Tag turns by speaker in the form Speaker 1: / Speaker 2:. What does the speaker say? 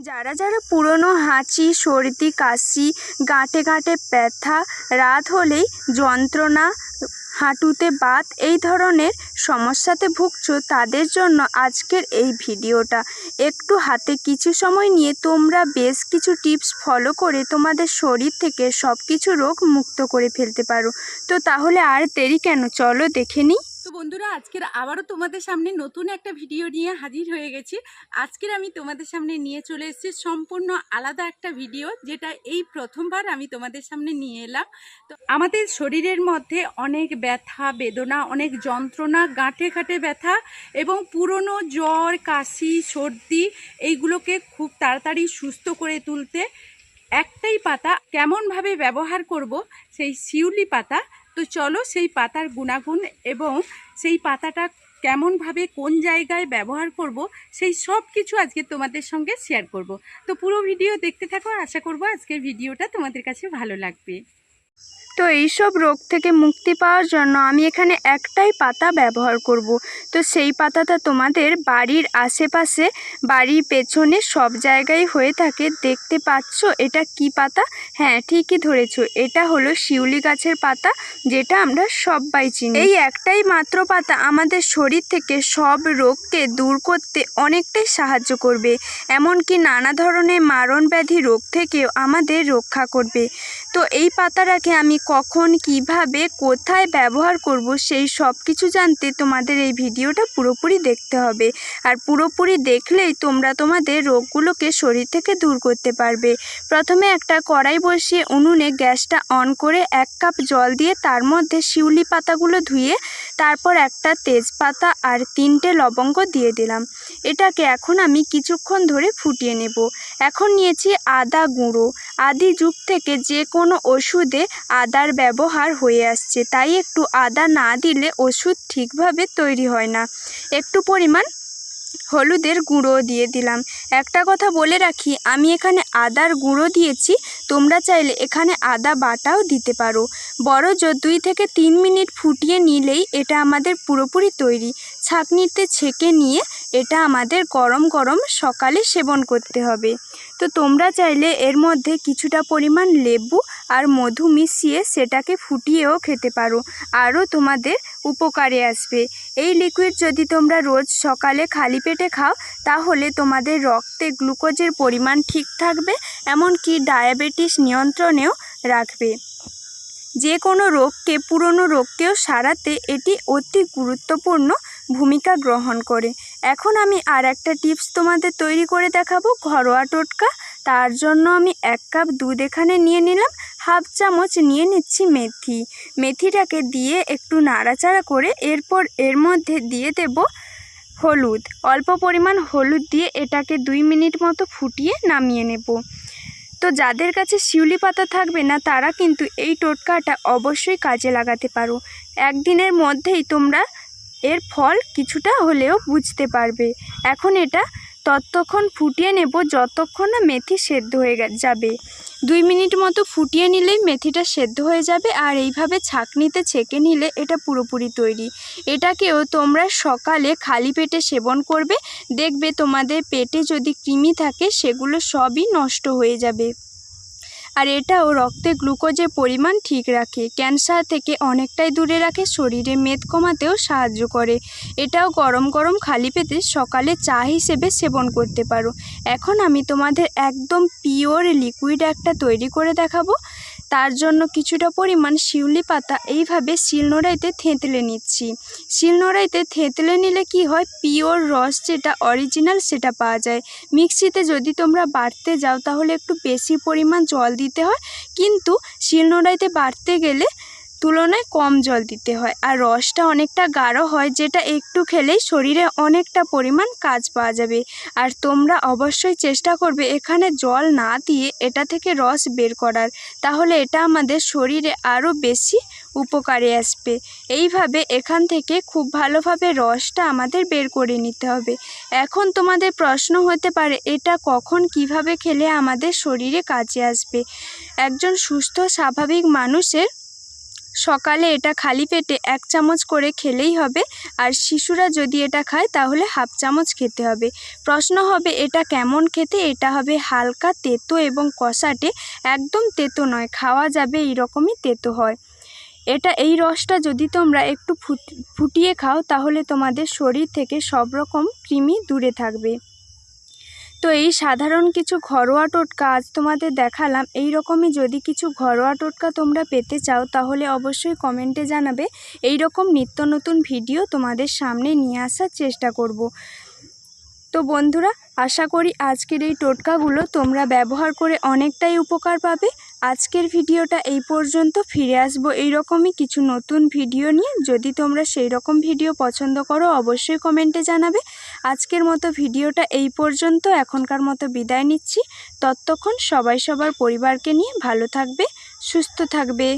Speaker 1: যারা যারা পুরনো হাঁচি, সর্দি, কাশি, গাঁটে গাঁটে ব্যথা, রাত হলেই যন্ত্রণা, হাঁটুতে বাত এই ধরনের সমস্যাতে ভুগছো, তাদের জন্য আজকের এই ভিডিওটা। একটু হাতে কিছু সময় নিয়ে তোমরা বেশ কিছু টিপস ফলো করে তোমাদের শরীর থেকে সব কিছু রোগ মুক্ত করে ফেলতে পারো। তো তাহলে আর দেরি কেন? চলো দেখে নিই।
Speaker 2: তো বন্ধুরা, আজকের আবারও তোমাদের সামনে নতুন একটা ভিডিও নিয়ে হাজির হয়ে গেছি। আজকের আমি তোমাদের সামনে নিয়ে চলে এসেছি সম্পূর্ণ আলাদা একটা ভিডিও, যেটা এই প্রথমবার আমি তোমাদের সামনে নিয়ে এলাম। তো আমাদের শরীরের মধ্যে অনেক ব্যথা, বেদনা, অনেক যন্ত্রণা, গাঁটে গাঁটে ব্যথা এবং পুরনো জ্বর, কাশি, সর্দি, এইগুলোকে খুব তাড়াতাড়ি সুস্থ করে তুলতে একটাই পাতা কেমনভাবে ব্যবহার করব, সেই শিউলি পাতা তো চলো সেই পাতার গুণাগুণ এবং সেই পাতাটা কেমনভাবে কোন জায়গায় ব্যবহার করব, সেই সব কিছু আজকে তোমাদের সঙ্গে শেয়ার করব। তো পুরো ভিডিও দেখতে থাকো, আশা করব আজকের ভিডিওটা তোমাদের কাছে ভালো লাগবে।
Speaker 1: তো এইসব রোগ থেকে মুক্তি পাওয়ার জন্য আমি এখানে একটাই পাতা ব্যবহার করব। তো সেই পাতাটা তোমাদের বাড়ির আশেপাশে, বাড়ির পেছনে সব জায়গায় হয়ে থাকে। দেখতে পাচ্ছ এটা কি পাতা? হ্যাঁ ঠিকই ধরেছো। এটা হলো শিউলি গাছের পাতা, যেটা আমরা সবাই চিনি। এই একটাই মাত্র পাতা আমাদের শরীর থেকে সব রোগকে দূর করতে অনেকটাই সাহায্য করবে। এমনকি নানা ধরনের মারণ ব্যাধি রোগ থেকেও আমাদের রক্ষা করবে। তো এই পাতাটাকে আমি কখন, কীভাবে, কোথায় ব্যবহার করব সেই সব কিছু জানতে তোমাদের এই ভিডিওটা পুরোপুরি দেখতে হবে। আর পুরোপুরি দেখলেই তোমরা তোমাদের রোগগুলোকে শরীর থেকে দূর করতে পারবে। প্রথমে একটা কড়াই বসিয়ে উনুনে গ্যাসটা অন করে এক কাপ জল দিয়ে তার মধ্যে শিউলি পাতাগুলো ধুয়ে তারপর একটা তেজপাতা আর তিনটে লবঙ্গ দিয়ে দিলাম। এটাকে এখন আমি কিছুক্ষণ ধরে ফুটিয়ে নেব। এখন নিয়েছি আদা গুঁড়ো। আদি যুগ থেকে যে কোনো ওষুধে আদার ব্যবহার হয়ে আসছে। তাই একটু আদা না দিলে ওষুধ ঠিকভাবে তৈরি হয় না। একটু পরিমাণ হলুদের গুঁড়ো দিয়ে দিলাম। একটা কথা বলে রাখি, আমি এখানে আদার গুঁড়ো দিয়েছি, তোমরা চাইলে এখানে আদা বাটাও দিতে পারো। বড় জোর দুই থেকে তিন মিনিট ফুটিয়ে নিলেই এটা আমাদের পুরোপুরি তৈরি। ছাঁকনিতে ছেঁকে নিয়ে এটা আমাদের গরম গরম সকালে সেবন করতে হবে। তো তোমরা চাইলে এর মধ্যে কিছুটা পরিমাণ লেবু আর মধু মিশিয়ে সেটাকে ফুটিয়েও খেতে পারো। আরও তোমাদের উপকারে আসবে। এই লিকুইড যদি তোমরা রোজ সকালে খালি পেটে খাও, তাহলে তোমাদের রক্তে গ্লুকোজের পরিমাণ ঠিক থাকবে, এমনকি ডায়াবেটিস নিয়ন্ত্রণেও রাখবে। যে কোনো রোগকে, পুরনো রোগকেও সারাতে এটি অতি গুরুত্বপূর্ণ ভূমিকা গ্রহণ করে। এখন আমি আর একটা টিপস তোমাদের তৈরি করে দেখাবো ঘরোয়া টোটকা। তার জন্য আমি এক কাপ দুধ এখানে নিয়ে নিলাম, হাফ চামচ নিয়ে নিচ্ছি মেথি। মেথিটাকে দিয়ে একটু নাড়াচাড়া করে এরপর এর মধ্যে দিয়ে দেব হলুদ। অল্প পরিমাণ হলুদ দিয়ে এটাকে দুই মিনিট মতো ফুটিয়ে নামিয়ে নেব। তো যাদের কাছে শিউলি পাতা থাকবে না, তারা কিন্তু এই টোটকাটা অবশ্যই কাজে লাগাতে পারো। একদিনের মধ্যেই তোমরা এর ফল কিছুটা হলেও বুঝতে পারবে। এখন এটা ততক্ষণ ফুটিয়ে নেব যতক্ষণ না মেথি সেদ্ধ হয়ে যাবে। দুই মিনিট মতো ফুটিয়ে নিলেই মেথিটা সেদ্ধ হয়ে যাবে আর এইভাবে ছাঁকনিতে ছেঁকে নিলে এটা পুরোপুরি তৈরি। এটাকেও তোমরা সকালে খালি পেটে সেবন করবে, দেখবে তোমাদের পেটে যদি কৃমি থাকে সেগুলো সবই নষ্ট হয়ে যাবে। আর এটাও রক্তে গ্লুকোজের পরিমাণ ঠিক রাখে। ক্যান্সার থেকে অনেকটাই দূরে রাখে, শরীরে মেদ কমাতেও সাহায্য করে। এটাও গরম গরম খালি পেতে সকালে চা হিসেবে সেবন করতে পারো। এখন আমি তোমাদের একদম পিওর লিকুইড একটা তৈরি করে দেখাবো। তার জন্য কিছুটা পরিমাণ শিউলি পাতা এইভাবে শিলনোড়াইতে থেঁতলে নিচ্ছি। শিলনোড়াইতে থেঁতলে নিলে কি হয়? পিওর রস যেটা অরিজিনাল সেটা পাওয়া যায়। মিক্সিতে যদি তোমরা বাড়তে যাও তাহলে একটু বেশি পরিমাণ জল দিতে হয়। কিন্তু শিলনোড়াইতে বাড়তে গেলে তুলনায় কম জল দিতে হয়। আর রসটা অনেকটা গাঢ় হয়, যেটা একটু খেলেই শরীরে অনেকটা পরিমাণ কাজ পাওয়া যাবে। আর তোমরা অবশ্যই চেষ্টা করবে এখানে জল না দিয়ে এটা থেকে রস বের করার। তাহলে এটা আমাদের শরীরে আরও বেশি উপকারে আসবে। এইভাবে এখান থেকে খুব ভালোভাবে রসটা আমাদের বের করে নিতে হবে। এখন তোমাদের প্রশ্ন হতে পারে, এটা কখন কীভাবে খেলে আমাদের শরীরে কাজে আসবে? একজন সুস্থ, স্বাভাবিক মানুষের সকালে এটা খালি পেটে এক চামচ করে খেলেই হবে। আর শিশুরা যদি এটা খায়, তাহলে হাফ চামচ খেতে হবে। প্রশ্ন হবে, এটা কেমন খেতে? এটা হবে হালকা তেতো এবং কষাটে। একদম তেতো নয়, খাওয়া যাবে এইরকমই তেতো হয়। এটা এই রসটা যদি তোমরা একটু ফুটিয়ে খাও, তাহলে তোমাদের শরীর থেকে সব রকম কৃমি দূরে থাকবে। তো এই সাধারণ কিছু ঘরোয়া টোটকা আজ তোমাদের দেখালাম। এই রকমই যদি কিছু ঘরোয়া টোটকা তোমরা পেতে চাও, তাহলে অবশ্যই কমেন্টে জানাবে। এই রকম নিত্য নতুন ভিডিও তোমাদের সামনে নিয়ে আসার চেষ্টা করব। তো বন্ধুরা আশা করি আজকের এই টোটকাগুলো তোমরা ব্যবহার করে অনেকটাই উপকার পাবে। আজকের ভিডিওটা এই পর্যন্ত, ফিরে আসব এইরকমই কিছু নতুন ভিডিও নিয়ে। যদি তোমরা সেই রকম ভিডিও পছন্দ করো, অবশ্যই কমেন্টে জানাবে। আজকের মতো ভিডিওটা এই পর্যন্ত, এখনকার মতো বিদায় নিচ্ছি। ততক্ষণ সবাই সবার পরিবারকে নিয়ে ভালো থাকবে, সুস্থ থাকবে।